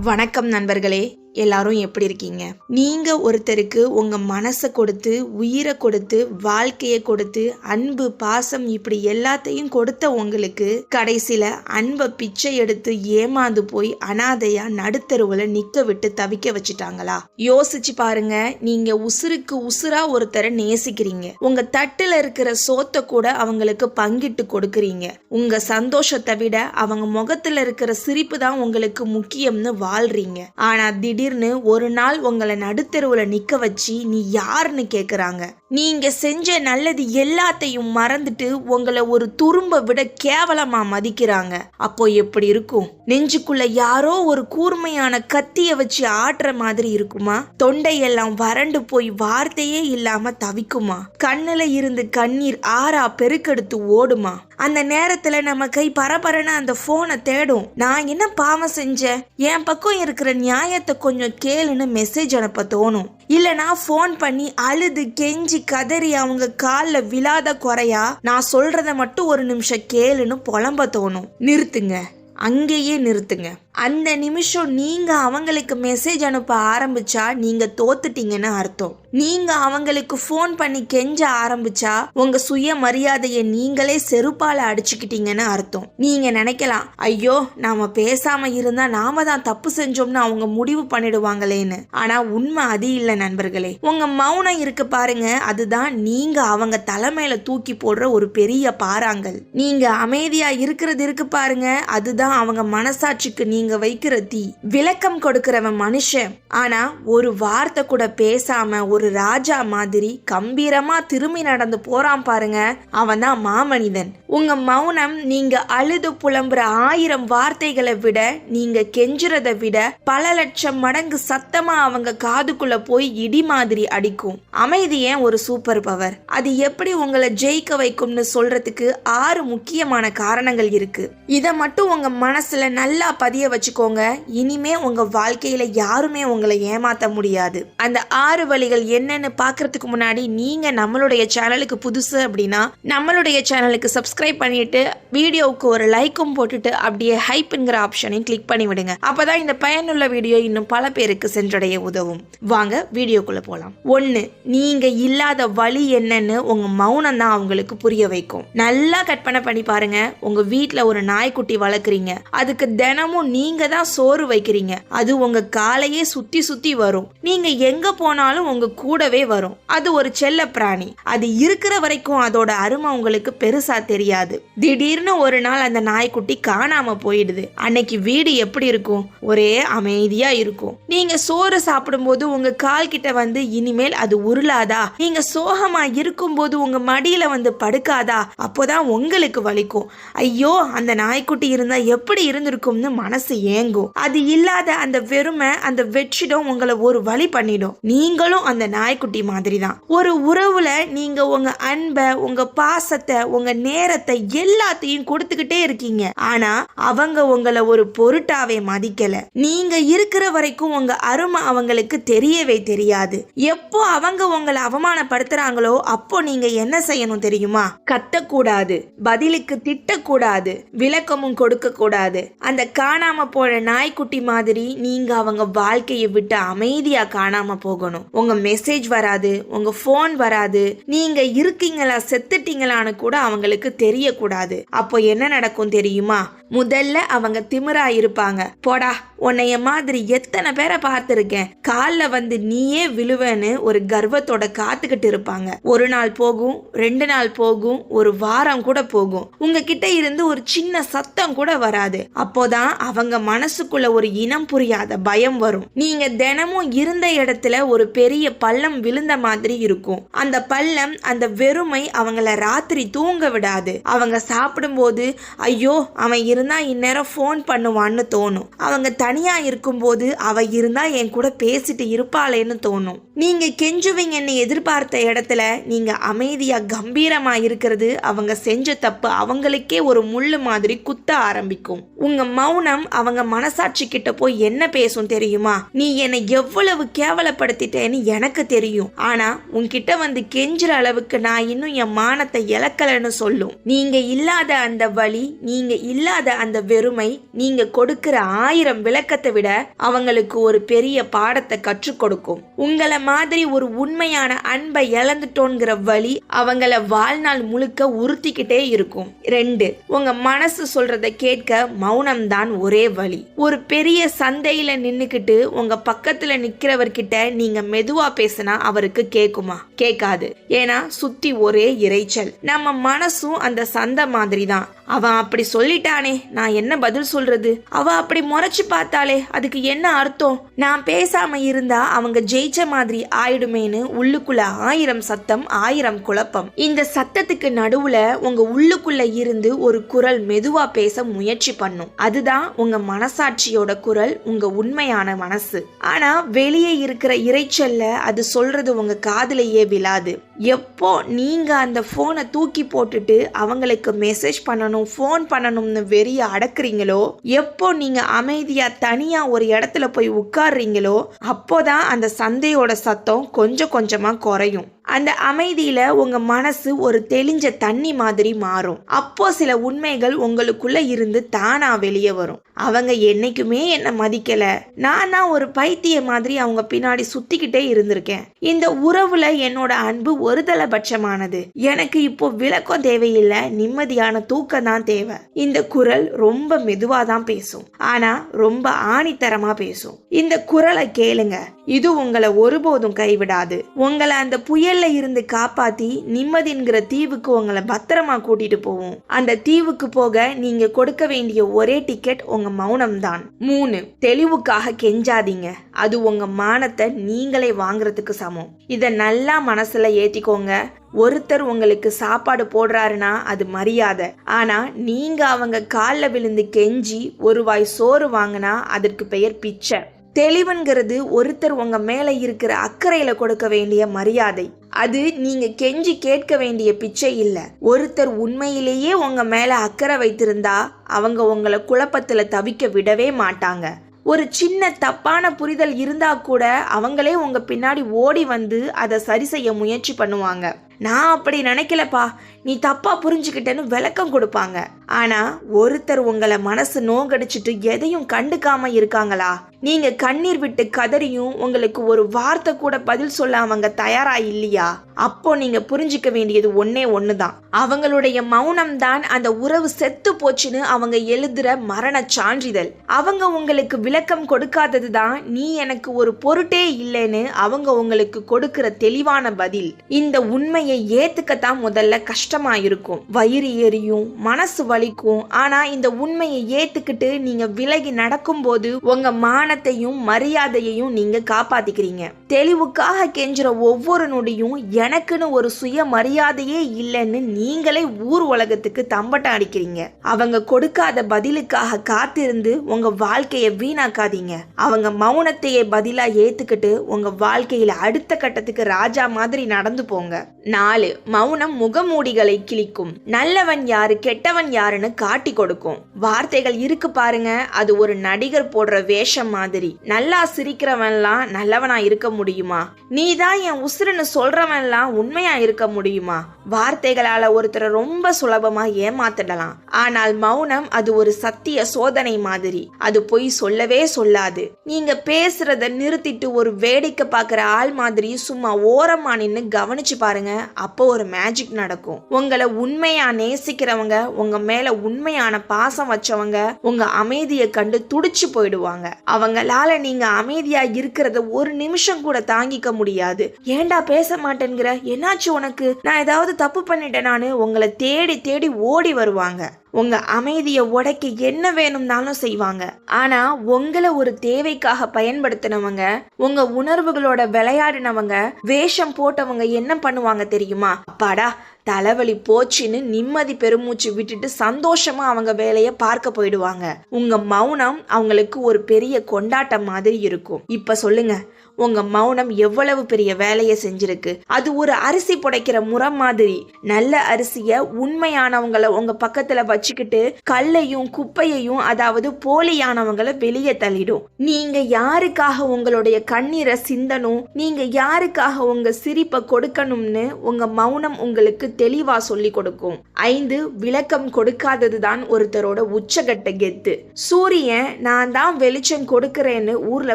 வணக்கம் நண்பர்களே. எல்லாரும் எப்படி இருக்கீங்க? நீங்க ஒருத்தருக்கு உங்க மனசை கொடுத்து உயிரை கொடுத்து வாழ்க்கையை கொடுத்து அன்பு பாசம் இப்படி எல்லாத்தையும் கொடுத்த உங்களுக்கு கடைசியில அன்பை பிச்சை எடுத்து ஏமாந்து போய் அனாதையா நடுத்தருவுல நிக்க விட்டு தவிக்க வச்சுட்டாங்களா? யோசிச்சு பாருங்க. நீங்க உசுருக்கு உசுரா ஒருத்தரை நேசிக்கிறீங்க. உங்க தட்டுல இருக்கிற சோத்தை கூட அவங்களுக்கு பங்கிட்டு கொடுக்கறீங்க. உங்க சந்தோஷத்தை விட அவங்க முகத்துல இருக்கிற சிரிப்பு தான் உங்களுக்கு முக்கியம்னு வாழ்றீங்க. ஆனா திடீர்னு ஒரு நாள் உங்களை நடுத்தெருவுல நிக்க வச்சு நீ யாருன்னு கேக்குறாங்க. நீங்க செஞ்ச நல்லது எல்லாத்தையும் மறந்துட்டு உங்களை ஒரு துரும்ப விட கேவலமா மதிக்கிறாங்க. அப்போ எப்படி இருக்கும்? நெஞ்சுக்குள்ள யாரோ ஒரு கூர்மையான கத்திய வச்சு ஆட்டுற மாதிரி இருக்குமா? தொண்டையெல்லாம் வறண்டு போய் வார்த்தையே இல்லாம தவிக்குமா? கண்ணுல இருந்து கண்ணீர் ஆறா பெருக்கெடுத்து ஓடுமா? அந்த நேரத்துல நம்ம கை பரபரன்னு அந்த போனை தேடும். நான் என்ன பாவம் செஞ்சேன் என் பக்கம் இருக்கிற நியாயத்தை கொஞ்சம் கேளுன்னு மெசேஜ் அனுப்ப தோணும். இல்லனா ஃபோன் பண்ணி அழுது கெஞ்சி கதறி அவங்க காலில் விழாத குறையா? நான் சொல்றத மட்டும் ஒரு நிமிஷம் கேளுன்னு புலம்ப தோணும். நிறுத்துங்க. அங்கேயே நிறுத்துங்க. அந்த நிமிஷம் நீங்க அவங்களுக்கு மெசேஜ் அனுப்ப ஆரம்பிச்சா நீங்க தோத்துட்டீங்கன்னு அர்த்தம். நீங்க அவங்களுக்கு ஃபோன் பண்ணி கெஞ்ச ஆரம்பிச்சா உங்க சுய மரியாதையை நீங்களே செருப்பால அடிச்சுக்கிட்டீங்கன்னு அர்த்தம். நீங்க நினைக்கலாம் ஐயோ நாம பேசாம இருந்தா நாம தான் தப்பு செஞ்சோம்னு அவங்க முடிவு பண்ணிடுவாங்களேன்னு. ஆனா உண்மை அது இல்லை நண்பர்களே. உங்க மௌனம் இருக்கு பாருங்க அதுதான் நீங்க அவங்க தலைமையில தூக்கி போடுற ஒரு பெரிய பாறாங்கல். நீங்க அமைதியா இருக்கிறது இருக்கு பாருங்க அதுதான் அவங்க மனசாட்சிக்கு நீங்க வைக்கிற தீ விளக்கம் கொடுக்கிறவன் மனுஷன். ஆனா ஒரு வார்த்தை கூட பேசாம ஒரு ராஜா மாதிரி கம்பீரமா திரும்பி நடந்து போறான் பாருங்க அவன் தான் மாமனிதன். உங்க மௌனம் நீங்க அழுது புலம்புற ஆயிரம் வார்த்தைகளை விட நீங்க கெஞ்சுறதை விட பல லட்சம் மடங்கு சத்தமா அவங்க காதுக்குள்ள போய் இடி மாதிரி அடிக்கும். அமைதி ஏன் ஒரு சூப்பர் பவர் அது எப்படி உங்களை ஜெயிக்க வைக்கும்னு சொல்றதுக்கு ஆறு முக்கியமான காரணங்கள் இருக்கு. இதை மட்டும் உங்க மனசுல நல்லா பதிய வச்சுக்கோங்க. இனிமே உங்க வாழ்க்கையில யாருமே உங்களை ஏமாற்ற முடியாது. அந்த ஆறு வழிகள் என்னன்னு பாக்குறதுக்கு முன்னாடி நீங்க நம்மளுடைய சேனலுக்கு புதுசு அப்படின்னா நம்மளுடைய சேனலுக்கு சப்ஸ்கிரைப் பண்ணிட்டு வீடியோவுக்கு ஒரு லைக்கும் போட்டுட்டு அப்படியே ஹைப்ங்கிற ஆப்ஷனையும் கிளிக் பண்ணி விடுங்க. அப்பதான் இந்த பயனுள்ள வீடியோ இன்னும் பல பேருக்கு சென்றடைய உதவும். வாங்க வீடியோக்குள்ள போலாம். ஒன்னு நீங்க இல்லாத வழி என்னன்னு உங்க மௌனம் தான் அவங்களுக்கு புரிய வைக்கும். நல்லா கற்பனை பண்ணி பாருங்க. உங்க வீட்டில் ஒரு நாய்க்குட்டி வளர்க்குறீங்க. அதுக்கு தினமும் நீங்க தான் சோறு வைக்கிறீங்க. அது உங்க காலையே சுத்தி சுத்தி வரும். நீங்க எங்க போனாலும் உங்க கூடவே வரும். அது ஒரு செல்ல பிராணி. அது இருக்கிற வரைக்கும் அதோட அருமை உங்களுக்கு பெருசா தெரியாது. திடீர்னு ஒரு நாள் அந்த நாய்க்குட்டி காணாம போயிடுது. அன்னைக்கு வீடு எப்படி இருக்கும்? ஒரே அமைதியா இருக்கும். நீங்க சோறு சாப்பிடும்போது உங்க கால் கிட்ட வந்து இனிமேல் அது உருளாதா? நீங்க சோகமா இருக்கும்போது உங்க மடியில வந்து படுக்காதா? அப்போதான் உங்களுக்கு வலிக்கும். ஐயோ அந்த நாய்க்குட்டி இருந்தா எப்படி இருந்திருக்கும்னு மனசு ஏங்கும். அது இல்லாத அந்த வெறுமை அந்த வெற்றிடம் உங்களை ஒரு வழி பண்ணிடும். நீங்களும் அந்த நாய்க்குட்டி மாதிரி தான் ஒரு உறவுல நீங்க உங்க அன்பை உங்க பாசத்தை உங்க நேரத்தை எல்லாத்தையும் கொடுத்துக்கிட்டே இருக்கீங்க. ஆனா அவங்க உங்களை ஒரு பொருட்டாவே மதிக்கல. நீங்க இருக்கிற வரைக்கும் உங்க அருமை அவங்களுக்கு தெரியவே தெரியாது. எப்போ அவங்க உங்களை அவமானப்படுத்துறாங்களோ அப்போ நீங்க என்ன செய்யணும் தெரியுமா? கத்தக்கூடாது. பதிலுக்கு திட்டக்கூடாது. விளக்கமும் கொடுக்க கூடாது அந்த காணாம போன நாய்க்குட்டி மாதிரி நீங்க அவங்க வாழ்க்கையை விட்டு அமைதியா காணாம போகணும். உங்க மெசேஜ் வராது உங்க ஃபோன் வராது. நீங்க இருக்கீங்களா செத்துட்டீங்களான்னு கூட அவங்களுக்கு தெரியக்கூடாது. அப்போ என்ன நடக்கும் தெரியுமா? முதல்ல அவங்க திமிரா இருப்பாங்க. போடா உன்னைய மாதிரி எத்தனை பேரை பார்த்துருக்கேன். காலில் வந்து நீயே விழுவேன்னு ஒரு கர்வத்தோட காத்துக்கிட்டு இருப்பாங்க. ஒரு நாள் போகும் ரெண்டு நாள் போகும் ஒரு வாரம் கூட போகும். உங்ககிட்ட இருந்து ஒரு சின்ன சத்தம் கூட வராது. அப்போதான் அவங்க மனசுக்குள்ள ஒரு இனம் புரியாத பயம் வரும். நீங்க தினமும் இருந்த இடத்துல ஒரு பெரிய பள்ளம் விழுந்த மாதிரி இருக்கும். அந்த பள்ளம் அந்த வெறுமை அவங்கள ராத்திரி தூங்க விடாது. அவங்க சாப்பிடும்போது ஐயோ அவன் இருந்தா இந்நேரம் ஃபோன் பண்ணுவான்னு தோணும். அவங்க தனியா இருக்கும்போது அவ இருந்தா என் கூட பேசிட்டு இருப்பாளேன்னு தோணும். நீங்க கெஞ்சுவீங்கன்னு எதிர்பார்த்த இடத்துல நீங்க அமைதியா கம்பீரமா இருக்கிறது அவங்க செஞ்ச தப்பு அவங்களுக்கே ஒரு முள்ளு மாதிரி குத்த ஆரம்பிக்கும். உங்க மௌனம் அவங்க மனசாட்சி கிட்ட போய் என்ன பேசும் தெரியுமா? நீ என்னை எவ்வளவு கேவலப்படுத்திட்டேன்னு எனக்கு தெரியும். ஆனா உன்கிட்ட வந்து கெஞ்சுற அளவுக்கு நான் இன்னும் என் மானத்தை இழக்கலைன்னு சொல்லும். நீங்க இல்லாத அந்த வழி நீங்க இல்லாத அந்த வெறுமை நீங்க கொடுக்கிற ஆயிரம் விளக்கத்தை விட அவங்களுக்கு ஒரு பெரிய பாடத்தை கற்றுக் கொடுக்கும். உங்களை மாதிரி ஒரு உண்மையான அன்பை இழந்துட்டோங்கிற வழி அவங்கள வாழ்நாள் முழுக்க உறுத்திக்கிட்டே இருக்கும். ரெண்டு உங்க மனசு சொல்றதை கேட்க மௌனம்தான் ஒரே வழி ஒரு பெரிய சந்தையில நின்னுக்கிட்டு உங்க பக்கத்துல நிக்கிறவர்கிட்ட நீங்க மெதுவா பேசினா அவருக்கு கேக்குமா? கேட்காது ஏன்னா சுத்தி ஒரே இரைச்சல் நம்ம மனசும் அந்த சந்தை மாதிரி தான் அவன் அப்படி சொல்லிட்டானே நான் என்ன பதில் சொல்றது? அவ அப்படி முறைச்சு பார்த்தாலே அதுக்கு என்ன அர்த்தம்? நான் பேசாம இருந்தா அவங்க ஜெயிச்ச மாதிரி ஆயிடுமேன்னு உள்ளுக்குள்ள ஆயிரம் சத்தம் ஆயிரம் குழப்பம். இந்த சத்தத்துக்கு நடுவுல உங்க உள்ளுக்குள்ள இருந்து ஒரு குரல் மெதுவா பேச முயற்சி பண்ணும். அதுதான் உங்க மனசாட்சியோட குரல் உங்க உண்மையான மனசு. ஆனா வெளியே இருக்கிற இறைச்சல்ல அது சொல்றது உங்க காதலையே விழாது. எப்போ நீங்க அந்த போனை தூக்கி போட்டுட்டு அவங்களுக்கு மெசேஜ் பண்ணணும் ஃபோன் பண்ணணும்னு வெறிய அடக்குறீங்களோ? எப்போ நீங்க அமைதியா தனியா ஒரு இடத்துல போய் உட்கார்றீங்களோ அப்போதான் அந்த சந்தையோட சத்தம் கொஞ்சம் கொஞ்சமா குறையும். அந்த அமைதியில உங்க மனசு ஒரு தெளிஞ்ச தண்ணி மாதிரி மாறும். அப்போ சில உண்மைகள் உங்களுக்குள்ள இருந்து தானா வெளியே வரும். அவங்க என்னைக்குமே என்ன மதிக்கல. நானா ஒரு பைத்திய மாதிரி அவங்க பின்னாடி சுத்திக்கிட்டே இருந்திருக்கேன். இந்த உறவுல என்னோட அன்பு ஒருதலைபட்சமானது. எனக்கு இப்போ விளக்கம் தேவையில்லை நிம்மதியான தூக்கம் தான் தேவை. இந்த குரல் ரொம்ப மெதுவா தான் பேசும். ஆனா ரொம்ப ஆணித்தரமா பேசும். இந்த குரலை கேளுங்க. இது உங்களை ஒருபோதும் கைவிடாது. உங்களை அந்த புயல்ல இருந்து காப்பாத்தி நிம்மதிங்கிற தீவுக்கு உங்களை பத்திரமா கூட்டிட்டு போவோம். அந்த தீவுக்கு போக நீங்க கொடுக்க வேண்டிய ஒரே டிக்கெட் உங்க மௌனம் தான் மூணு தெளிவுக்காக கெஞ்சாதீங்க. அது உங்க மானத்தை நீங்களே வாங்குறதுக்கு சமம். இத நல்லா மனசுல ஏத்திக்கோங்க. ஒருத்தர் உங்களுக்கு சாப்பாடு போடுறாருன்னா அது மரியாதை. ஆனா நீங்க அவங்க காலில் விழுந்து கெஞ்சி ஒரு வாய் சோறு வாங்கினா அதற்கு பெயர் பிச்சை. தெளிவுங்கிறது ஒருத்தர் உங்க மேல இருக்கிற அக்கறையில கொடுக்க வேண்டிய மரியாதை. அது நீங்க கெஞ்சி கேட்க வேண்டிய பிச்சை இல்ல. ஒருத்தர் உண்மையிலேயே உங்க மேல அக்கறை வைத்திருந்தா அவங்க உங்களை குழப்பத்துல தவிக்க விடவே மாட்டாங்க. ஒரு சின்ன தப்பான புரிதல் இருந்தா கூட அவங்களே உங்க பின்னாடி ஓடி வந்து அதை சரி செய்ய முயற்சி பண்ணுவாங்க. நான் அப்படி நினைக்கலப்பா. நீ தப்பா புரிஞ்சுக்கிட்டேன்னு விளக்கம் கொடுப்பாங்க. ஆனா ஒருத்தர் உங்களை மனசு நோங்கடிச்சிட்டு எதையும் கண்டுக்காம இருக்காங்களா? நீங்க கண்ணீர் விட்டு கதறியும் உங்களுக்கு ஒரு வார்த்தை கூட பதில் சொல்ல அவங்க தயாரா இல்லையா? அப்போ நீங்க புரிஞ்சுக்க வேண்டியது ஒன்னே ஒண்ணுதான். அவங்களுடைய மௌனம் தான் அந்த உறவு செத்து போச்சுன்னு அவங்க எழுதுற மரண சான்றிதழ். அவங்க உங்களுக்கு விளக்கம் கொடுக்காதது தான் நீ எனக்கு ஒரு பொருட்டே இல்லைன்னு அவங்க உங்களுக்கு கொடுக்கிற தெளிவான பதில். இந்த உண்மையை ஏத்துக்கத்தான் முதல்ல கஷ்டமா இருக்கும். வயிறு எரியும் மனசு வலிக்கும். ஆனா இந்த உண்மையை ஏத்துக்கிட்டு நீங்க விலகி நடக்கும்போது உங்க மானத்தையும் மரியாதையையும் நீங்க காப்பாத்திக்கிறீங்க. தெளிவுக்காக கெஞ்சுற ஒவ்வொரு நொடியும் எனக்குன்னு ஒரு சுய மரியாதையே இல்லைன்னு நீங்களே ஊர் உலகத்துக்கு தம்பட்டம் அடிக்கிறீங்க. அவங்க கொடுக்காத பதிலுக்காக காத்திருந்து உங்க வாழ்க்கையை வீணாக்காதீங்க. அவங்க மௌனத்தையே பதிலா ஏத்துக்கிட்டு உங்க வாழ்க்கையில அடுத்த கட்டத்துக்கு ராஜா மாதிரி நடந்து போங்க. நாலு மௌனம் முகமூடிகளை கிழிக்கும். நல்லவன் யாரு கெட்டவன் யாருன்னு காட்டி கொடுக்கும். வார்த்தைகள் இருக்கு பாருங்க அது ஒரு நடிகர் போடுற வேஷம் மாதிரி. நல்லா சிரிக்கிறவன்லாம் நல்லவனா இருக்க முடியுமா? நீ தான் என் உசுருன்னு சொல்றவன்லாம் உண்மையா இருக்க முடியுமா? வார்த்தைகளால ஒருத்தரை ரொம்ப சுலபமா ஏமாத்திடலாம். ஆனால் மௌனம் அது ஒரு சத்திய சோதனை மாதிரி. அது பொய் சொல்லவே சொல்லாது. நீங்க பேசுறத நிறுத்திட்டு ஒரு வேடிக்கை பாக்குற ஆள் மாதிரி சும்மா ஓரமா நின்னு கவனிச்சு பாருங்க அப்போ ஒரு மேஜிக் நடக்கும். உங்களை உண்மையா நேசிக்கிறவங்க உங்க மேல உண்மையான பாசம் வச்சவங்க உங்க அமைதியை கண்டு துடிச்சு போயிடுவாங்க. அவங்களால நீங்க அமைதியா இருக்கிறத ஒரு நிமிஷம் கூட தாங்கிக்க முடியாது. ஏன்டா பேச மாட்டேங்கிற என்னாச்சு உனக்கு? நான் ஏதாவது தப்பு பண்ணிட்டேன் நானு உங்களை தேடி தேடி ஓடி வருவாங்க. உங்க அமைதியை உடைக்க என்ன வேணும்னாலும் செய்வாங்க. ஆனா உங்களை ஒரு தேவைக்காக பயன்படுத்தினவங்க உங்க உணர்வுகளோட விளையாடினவங்க வேஷம் போட்டவங்க என்ன பண்ணுவாங்க தெரியுமா? அப்பாடா தலைவலி போச்சுன்னு நிம்மதி பெருமூச்சு விட்டுட்டு சந்தோஷமா அவங்க வேலையை பார்க்க போயிடுவாங்க. உங்க மௌனம் அவங்களுக்கு ஒரு பெரிய கொண்டாட்டம் மாதிரி இருக்கும். இப்ப சொல்லுங்க உங்க மௌனம் எவ்வளவு பெரிய வேலையை செஞ்சிருக்கு? அது ஒரு அரிசி புடைக்கிற முறை மாதிரி. நல்ல அரிசிய உண்மையானவங்களை உங்க பக்கத்துல வச்சுக்கிட்டு கல்லையும் குப்பையையும் அதாவது போலியானவங்களை வெளியே தள்ளிடும். நீங்க யாருக்காக உங்களுடைய கண்ணீரை சிந்தனும் நீங்க யாருக்காக உங்க சிரிப்பை கொடுக்கணும்னு உங்க மௌனம் உங்களுக்கு தெளிவா சொல்லி கொடுக்கும். ஐந்து விளக்கம் கொடுக்காததுதான் ஒருத்தரோட உச்சகட்ட கெத்து. சூரியன் நான் தான் வெளிச்சம் கொடுக்கிறேன்னு ஊர்ல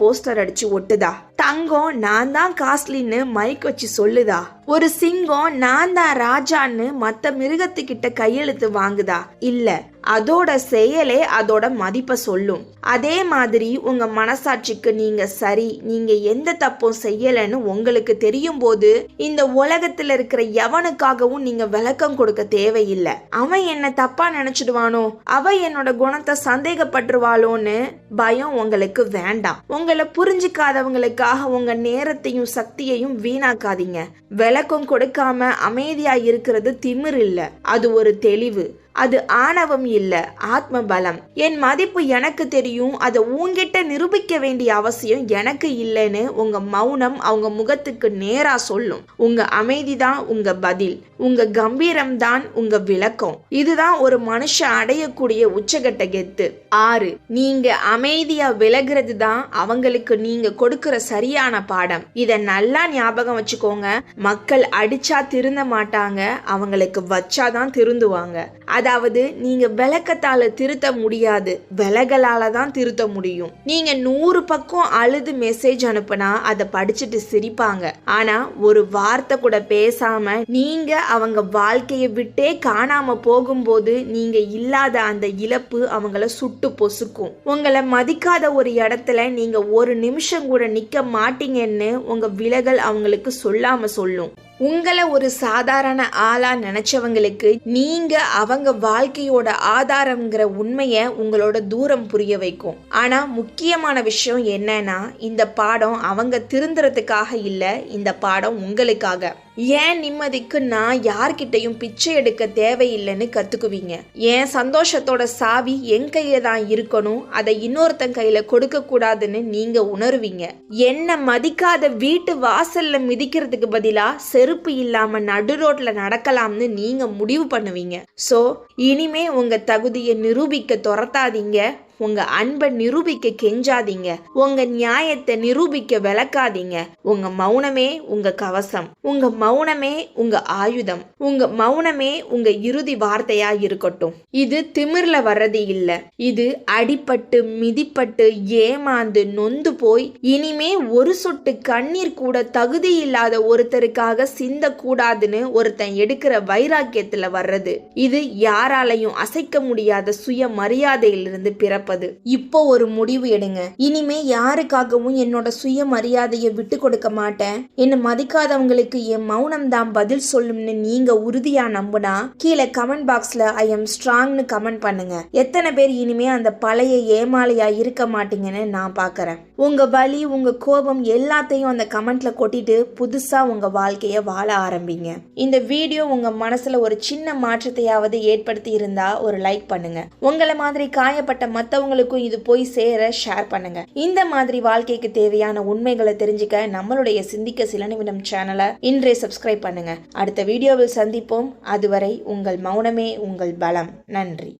போஸ்டர் அடிச்சு ஒட்டுதா? தங்கம் நான் தான் காஸ்ட்லின்னு மைக் வச்சு சொல்லுதா? ஒரு சிங்கம் நான் தான் ராஜான்னு மத்த மிருகத்துக்கிட்ட கையெழுத்து வாங்குதா? இல்ல. அதோட செயலே அதோட மதிப்பை சொல்லும். அதே மாதிரி உங்க மனசாட்சிக்கு நீங்க சரி நீங்க எந்த தப்பும் செய்யலைன்னு உங்களுக்கு தெரியும் போது இந்த உலகத்துல இருக்கிற எவனுக்காகவும் நீங்க விளக்கம் கொடுக்க தேவையில்லை. அவன் என்ன தப்பா நினைச்சிடுவானோ அவ என்னோட குணத்தை சந்தேகப்பட்டுருவாளோன்னு பயம் உங்களுக்கு வேண்டாம். உங்களை புரிஞ்சுக்காதவங்களுக்காக உங்க நேரத்தையும் சக்தியையும் வீணாக்காதீங்க. விளக்கம் கொடுக்காம அமைதியா இருக்கிறது திமிர் இல்ல. அது ஒரு தெளிவு. அது ஆணவம் இல்ல ஆத்ம பலம் என் மதிப்பு எனக்கு தெரியும் அதை உங்ககிட்ட நிரூபிக்க வேண்டிய அவசியம் எனக்கு இல்லைன்னு உங்க மௌனம் அவங்க முகத்துக்கு நேரா சொல்லும். உங்க அமைதி தான் உங்க பதில். உங்க கம்பீரம் தான் உங்க விளக்கம். இதுதான் ஒரு மனுஷன் அடையக்கூடிய உச்சகட்ட கெத்து. ஆறு நீங்க அமைதியா விலகிறது தான் அவங்களுக்கு நீங்க கொடுக்கிற சரியான பாடம். இத நல்லா ஞாபகம் வச்சுக்கோங்க. மக்கள் அடிச்சா திருந்த மாட்டாங்க அவங்களுக்கு வச்சாதான் திருந்துவாங்க. அதாவது நீங்க விளக்கத்தால திருத்த முடியாது. விலகலால தான் திருத்த முடியும். நீங்க நூறு பக்கம் அழுது மெசேஜ் அனுப்புனா அதை படிச்சுட்டு சிரிப்பாங்க. ஆனா ஒரு வார்த்தை கூட பேசாம நீங்க அவங்க வாழ்க்கையை விட்டே காணாம போகும்போது நீங்க இல்லாத அந்த இழப்பு அவங்கள சுட்டு பொசுக்கும். உங்களை மதிக்காத ஒரு இடத்துல நீங்க ஒரு நிமிஷம் கூட நிக்க மாட்டீங்கன்னு உங்க விலகல் அவங்களுக்கு சொல்லாம சொல்லும். உங்களை ஒரு சாதாரண ஆளா நினைச்சவங்களுக்கு நீங்க அவங்க வாழ்க்கையோட ஆதாரம்ங்கிற உண்மையை உங்களோட தூரம் புரிய வைக்கும். ஆனா முக்கியமான விஷயம் என்னன்னா இந்த பாடம் அவங்க திருந்துறதுக்காக இல்ல இந்த பாடம் உங்களுக்காக. ஏன் நிம்மதிக்கு நான் யார்கிட்டையும் பிச்சை எடுக்க தேவையில்லைன்னு கத்துக்குவீங்க? என் சந்தோஷத்தோட சாவி என் கையில தான் இருக்கணும்? அதை இன்னொருத்தன் கையில கொடுக்க கூடாதுன்னு நீங்க உணருவீங்க. என்ன மதிக்காத வீட்டு வாசல்ல மிதிக்கிறதுக்கு பதிலா செருப்பு இல்லாம நடு ரோட்ல நடக்கலாம்னு நீங்க முடிவு பண்ணுவீங்க. சோ இனிமே உங்க தகுதியை நிரூபிக்க துரத்தாதீங்க. உங்க அன்பை நிரூபிக்க கெஞ்சாதீங்க. உங்க நியாயத்தை நிரூபிக்க விளக்காதீங்க. உங்க மௌனமே உங்க கவசம். உங்க மௌனமே உங்க ஆயுதம். உங்க மௌனமே உங்க இறுதி வார்த்தையா இருக்கட்டும். இது திமிர்ல வர்றது இல்ல. இது அடிப்பட்டு மிதிப்பட்டு ஏமாந்து நொந்து போய் இனிமே ஒரு சொட்டு கண்ணீர் கூட தகுதி இல்லாத ஒருத்தருக்காக சிந்த கூடாதுன்னு ஒருத்தன் எடுக்கிற வைராக்கியத்துல வர்றது. இது யாராலையும் அசைக்க முடியாத சுய மரியாதையிலிருந்து நடப்பது இப்போ ஒரு முடிவு எடுங்க. இனிமே யாருக்காகவும் என்னோட சுய மரியாதையை விட்டு கொடுக்க மாட்டேன். என்னை மதிக்காதவங்களுக்கு என் மௌனம் தான் பதில் சொல்லும்னு நீங்க உறுதியா நம்புனா கீழே கமெண்ட் பாக்ஸ்ல ஐ எம் ஸ்ட்ராங்னு கமெண்ட் பண்ணுங்க. எத்தனை பேர் இனிமே அந்த பழைய ஏமாலையா இருக்க மாட்டீங்கன்னு நான் பாக்குறேன். உங்க வலி உங்க கோபம் எல்லாத்தையும் அந்த கமெண்ட்ல கொட்டிட்டு புதுசா உங்க வாழ்க்கைய வாழ ஆரம்பிங்க. இந்த வீடியோ உங்க மனசுல ஒரு சின்ன மாற்றத்தையாவது ஏற்படுத்தி இருந்தா ஒரு லைக் பண்ணுங்க. உங்களை மாதிரி காயப்பட்ட மத்தவங்களுக்கும் இது போய் சேர ஷேர் பண்ணுங்க. இந்த மாதிரி வாழ்க்கைக்கு தேவையான உண்மைகளை தெரிஞ்சுக்க நம்மளுடைய சிந்திக்க சில நிமிடம் சேனலை இன்றே சப்ஸ்கிரைப் பண்ணுங்க. அடுத்த வீடியோவில் சந்திப்போம். அதுவரை உங்கள் மௌனமே உங்கள் பலம். நன்றி.